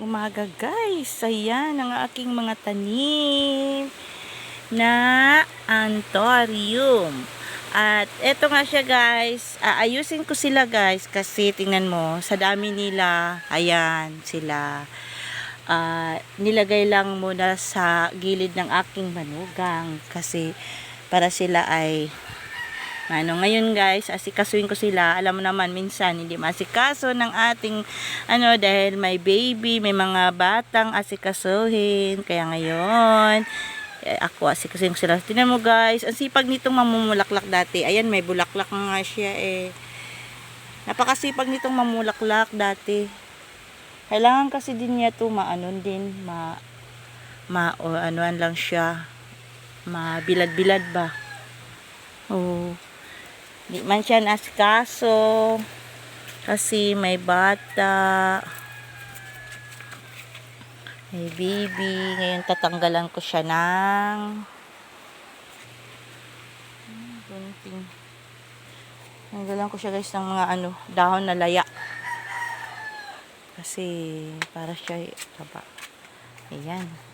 umaga guys. Ayan ang aking mga tanim na antorium. At eto nga siya guys. Aayusin ko sila guys kasi tingnan mo sa dami nila. Ayan sila. Ah, nilagay lang muna sa gilid ng aking manugang kasi para sila ay ano, ngayon guys, asikasuin ko sila. Alam mo naman, minsan hindi masikaso ng ating, ano, dahil may baby, may mga batang asikasuhin. Kaya ngayon, eh, ako asikasuin ko sila. Tinan mo guys, ang sipag nitong mamumulaklak dati. Ayan, may bulaklak nga siya eh. Napakasipag nitong mamulaklak dati. Kailangan kasi din niya to maanon din, ma, ma, o anuan lang siya, mabilad-bilad ba. Oh. Di man siya nasikaso. Kasi may bata. May baby. Ngayon tatanggalan ko siya ng gunting. Tanggalan ko siya guys ng mga ano, dahon na laya. Kasi para siya taba. Ayan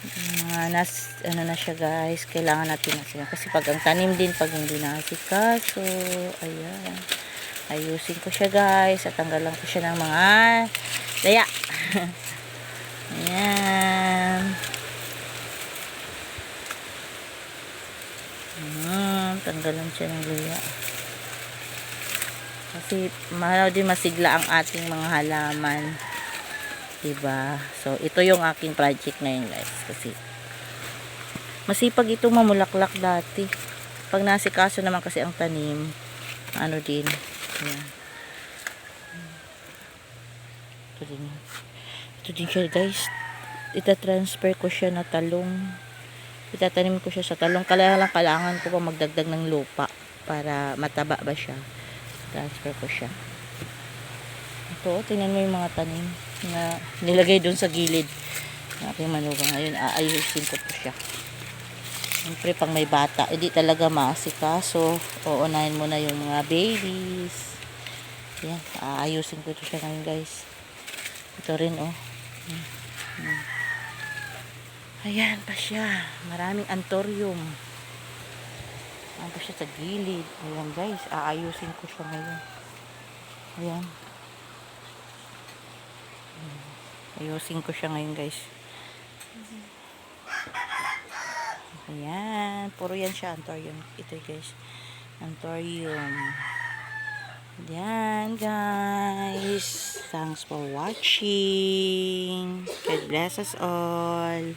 mga nas, ano na siya guys, kailangan natin na siya. Kasi pag ang tanim din, pag hindi nasikaso, ayan, ayusin ko siya guys, at tanggalan ko siya ng mga daya. ayan. Hmm, tanggalan siya ng daya. Kasi mahal din masigla ang ating mga halaman. Diba? So, ito yung aking project ngayon guys. Kasi, masipag ito mamulaklak dati. Pag nasikaso naman kasi ang tanim, ano din. Ayan. Ito din. Ito din siya guys. Ita-transfer ko siya na talong. Itatanim ko siya sa talong. Kaya lang kailangan ko pa magdagdag ng lupa para mataba ba siya. Transfer ko siya. Ito, tingnan mo yung mga tanim na nilagay doon sa gilid ng aking manugang. Ngayon, aayusin ko po siya. Siyempre, pang may bata, hindi talaga maasikaso. Uunahin mo na yung mga babies. Yan, aayusin ko ito siya ngayon, guys. Ito rin, oh. Hmm. Ayan pa siya. Maraming antorium. Ayan pa siya sa gilid. Ayan, guys. Aayusin ko siya ngayon. Ayan. Ayusin ko siya ngayon guys. Ayan. Puro yan siya. Antorium. Ito guys. Antorium. Ayan guys. Thanks for watching. God bless us all.